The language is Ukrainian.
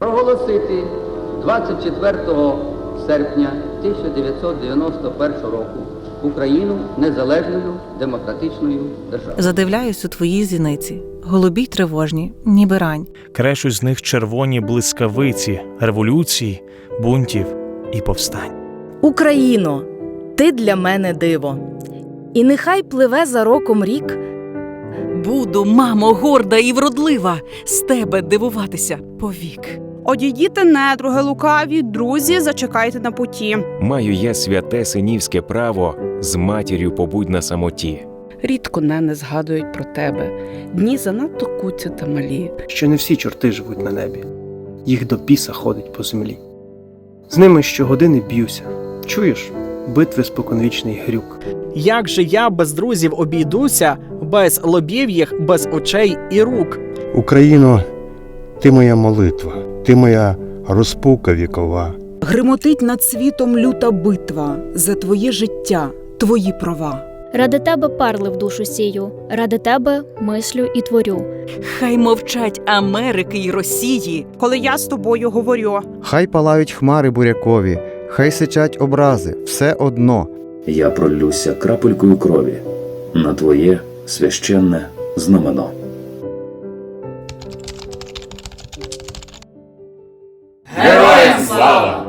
проголосити 24 серпня 1991 року Україну незалежною демократичною державою. Задивляюсь у твої зіниці, голубі й тривожні, ніби рань. Крешуть з них червоні блискавиці, революції, бунтів і повстань. Україно, ти для мене диво. І нехай пливе за роком рік, Буду, мамо, горда і вродлива, з тебе дивуватися повік. Одійдіте недруги лукаві, друзі, зачекайте на путі. Маю я святе синівське право з матір'ю побудь на самоті. Рідко не згадують про тебе. Дні занадто куці та малі. що не всі чорти живуть на небі, їх до біса ходить по землі. З ними щогодини б'юся. Чуєш, битви споконвічний грюк. Як же я без друзів обійдуся, без лобів їх, без очей і рук? Україно, ти моя молитва, ти моя розпука вікова. Гримотить над світом люта битва за твоє життя, твої права. Ради тебе перли в душу сію, ради тебе мислю і творю. Хай мовчать Америки й Росії. Коли я з тобою говорю. Хай палають хмари бурякові, хай сичать образи, все одно. Я пролюся крапелькою крові на твоє священне знамено. sala.